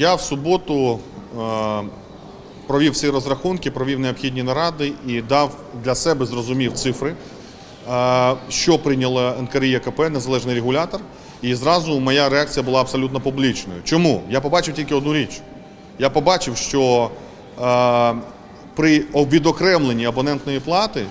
Я в суботу е, провів всі розрахунки, провів необхідні наради і дав для себе зрозумів цифри, е, що прийняло НКРІКП, незалежний регулятор. І зразу моя реакція була абсолютно публічною. Чому? Я побачив тільки одну річ. Я побачив, що е, при відокремленні абонентної плати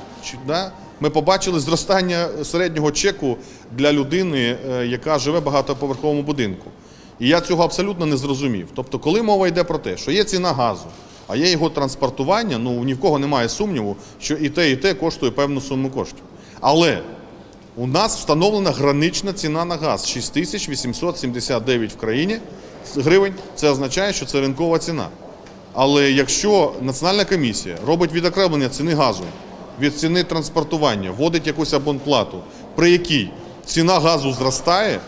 ми побачили зростання середнього чеку для людини, яка живе в багатоповерховому будинку. І я цього абсолютно не зрозумів. Тобто, коли мова йде про те, що є ціна газу, а є його транспортування, ну ні в кого немає сумніву, що і те, і те коштує певну суму коштів. Але у нас встановлена гранична ціна на газ 6879 в країні гривень. Це означає, що це ринкова ціна. Але якщо Національна комісія робить відокремлення ціни газу від ціни транспортування, вводить якусь абонплату, при якій ціна газу зростає,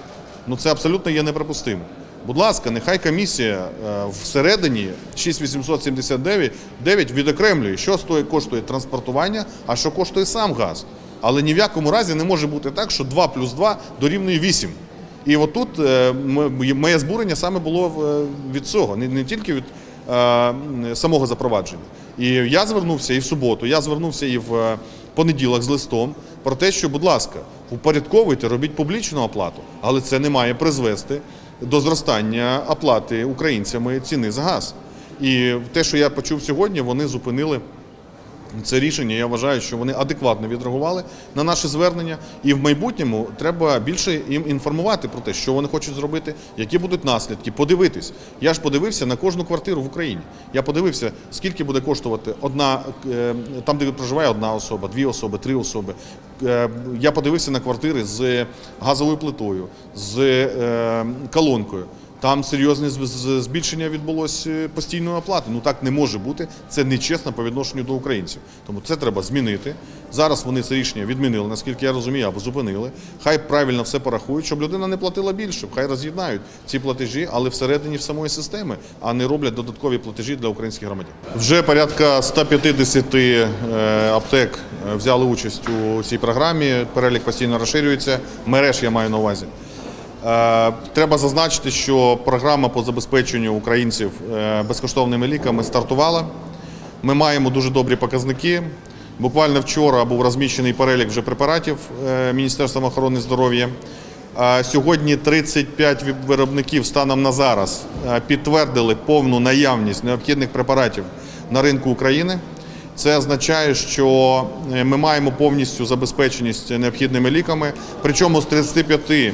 ну це абсолютно є неприпустимо. Будь ласка, нехай комісія е, всередині 6879 9 відокремлює, що коштує транспортування, а що коштує сам газ. Але ні в якому разі не може бути так, що 2 плюс 2 дорівнює 8. І отут е, моє збурення саме було е, від цього, не, тільки від самого запровадження. І я звернувся і в суботу, я звернувся і в понеділок з листом про те, що, будь ласка, упорядковуйте, робіть публічну оплату, але це не має призвести до зростання оплати українцями ціни за газ. І те, що я почув сьогодні, вони зупинили це рішення. Я вважаю, що вони адекватно відреагували на наше звернення, і в майбутньому треба більше їм інформувати про те, що вони хочуть зробити, які будуть наслідки. Подивитись. Я ж подивився на кожну квартиру в Україні. Я подивився, скільки буде коштувати одна е, там, де проживає одна особа, дві особи, три особи. Е, Я подивився на квартири з газовою плитою, з е, колонкою. Там серйозне збільшення відбулося постійної оплати. Ну так не може бути. Це нечесно по відношенню до українців. Тому це треба змінити. Зараз вони це рішення відмінили, наскільки я розумію, або зупинили. Хай правильно все порахують, щоб людина не платила більше. Хай роз'єднають ці платежі, але всередині в самої системи, а не роблять додаткові платежі для українських громадян. Вже порядка 150 е, аптек е, взяли участь у цій програмі. Перелік постійно розширюється. Мереж я маю на увазі. Е, Треба зазначити, що програма по забезпеченню українців е, безкоштовними ліками стартувала. Ми маємо дуже добрі показники. Буквально вчора був розміщений перелік вже препаратів е, Міністерством охорони здоров'я. Сьогодні 35 ві- виробників станом на зараз підтвердили повну наявність необхідних препаратів на ринку України. Це означає, що ми маємо повністю забезпеченість необхідними ліками. Причому з 35 е,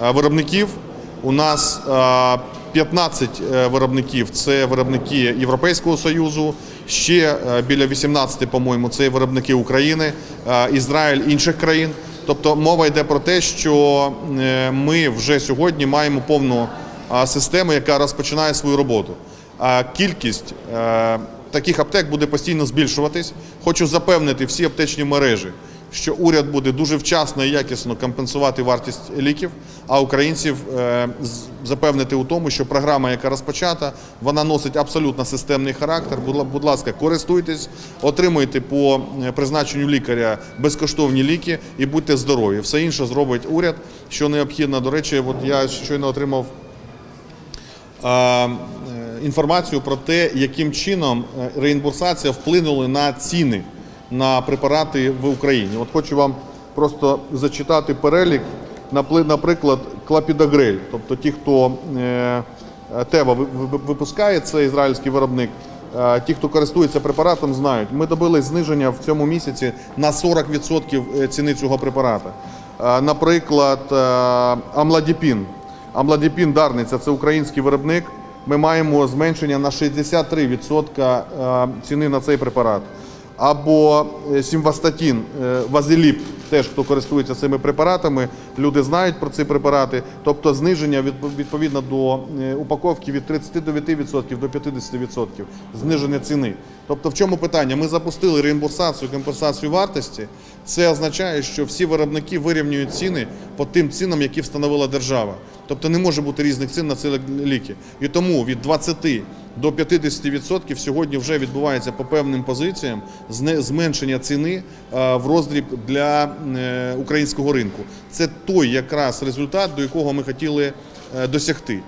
виробників у нас е, 15 е, виробників це виробники Європейського Союзу, ще е, біля 18, по-моєму, це виробники України, е, Ізраїль, інших країн. Тобто мова йде про те, що е, ми вже сьогодні маємо повну е, систему, яка розпочинає свою роботу. Кількість е, таких аптек буде постійно збільшуватись. Хочу запевнити всі аптечні мережі, що уряд буде дуже вчасно і якісно компенсувати вартість ліків, а українців е, запевнити у тому, що програма, яка розпочата, вона носить абсолютно системний характер. Будь ласка, користуйтесь, отримуйте по е, призначенню лікаря безкоштовні ліки і будьте здорові. Все інше зробить уряд, що необхідно. До речі, от я щойно отримав е, інформацію про те, яким чином реімбурсація вплинула на ціни на препарати в Україні. От хочу вам просто зачитати перелік, наприклад, клапідогрель, тобто ті, хто е, е, Тева ви- ви- випускає, це ізраїльський виробник. Е, Ті, хто користується препаратом, знають. Ми добились зниження в цьому місяці на 40% ціни цього препарата. Е, Наприклад, е, амладіпін. Амладіпін Дарниця це український виробник. Ми маємо зменшення на 63% е, ціни на цей препарат. Або е, сімвастатін, е, вазеліп, теж хто користується цими препаратами, люди знають про ці препарати. Тобто зниження відповідно до е, упаковки від 39% до 50%. Зниження ціни. Тобто, в чому питання? Ми запустили реімбурсацію, компенсацію вартості. Це означає, що всі виробники вирівнюють ціни по тим цінам, які встановила держава. Тобто не може бути різних цін на ці ліки. І тому від 20 до 50% сьогодні вже відбувається по певним позиціям зменшення ціни е, в роздріб для е, українського ринку. Це той якраз результат, до якого ми хотіли е, досягти.